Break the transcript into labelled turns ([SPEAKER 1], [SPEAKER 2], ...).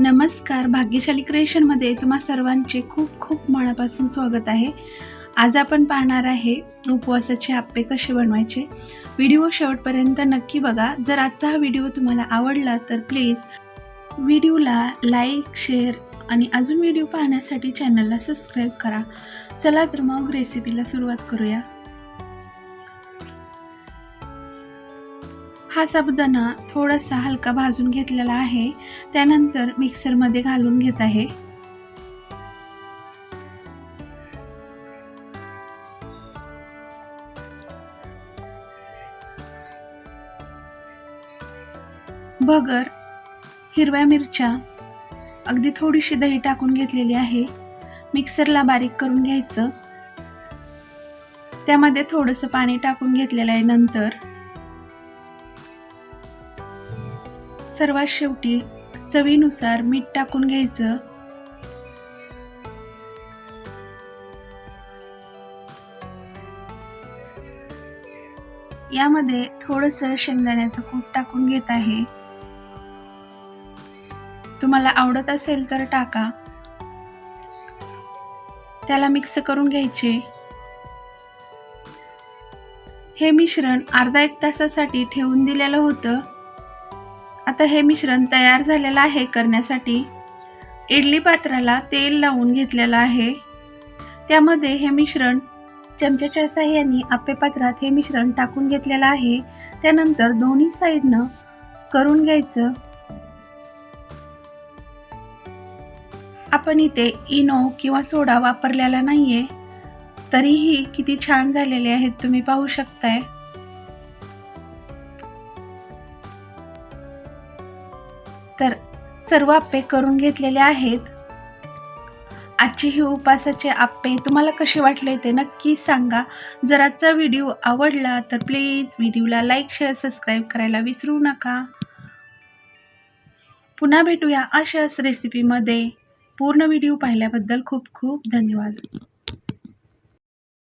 [SPEAKER 1] नमस्कार. भाग्यशाली क्रिएशनमध्ये तुम्हा सर्वांचे खूप खूप मनापासून स्वागत आहे. आज आपण पाहणार आहे उपवासाचे आप्पे कसे बनवायचे. व्हिडिओ शेवटपर्यंत नक्की बघा. जर आजचा हा व्हिडिओ तुम्हाला आवडला तर प्लीज व्हिडिओला लाईक शेअर आणि अजून व्हिडिओ पाहण्यासाठी चॅनलला सबस्क्राईब करा. चला तर मग रेसिपीला सुरुवात करूया. हा साबुदाणा थोडासा हलका भाजून घेतलेला आहे. त्यानंतर मिक्सरमध्ये घालून घेत आहे. बगर हिरव्या मिरच्या अगदी थोडीशी दही टाकून घेतलेली आहे. मिक्सरला बारीक करून घ्यायचं. त्यामध्ये थोडंसं पाणी टाकून घेतलेलं आहे नंतर. सर्वात शेवटी चवीनुसार मीठ टाकून घ्यायचं. यामध्ये थोडंसं शेंगदाण्याचं कूट टाकून घेत आहे. तुम्हाला आवडत असेल तर टाका. त्याला मिक्स करून घ्यायचे. हे मिश्रण अर्धा एक तासासाठी ठेवून दिलेलं होतं. आता हे मिश्रण तयार झालेलं आहे करण्यासाठी. इडली पात्राला तेल लावून घेतलेलं आहे. त्यामध्ये हे मिश्रण चमच्याच्या साह्याने आप्पे पात्रात हे मिश्रण टाकून घेतलेलं आहे. त्यानंतर दोन्ही साईडनं करून घ्यायचं. आपण इथे इनो किंवा सोडा वापरलेला नाहीये. तरीही किती छान झालेले आहेत तुम्ही पाहू शकताय. तर सर्व आप्पे करून घेतलेले आहेत. आजची ही उपासाचे आप्पे तुम्हाला कसे वाटले ते नक्की सांगा. जर आजचा व्हिडिओ आवडला तर प्लीज व्हिडिओला लाईक शेअर सबस्क्राईब करायला विसरू नका. पुन्हा भेटूया अशाच रेसिपीमध्ये पूर्ण व्हिडिओ पाहिल्याबद्दल खूप खूप धन्यवाद.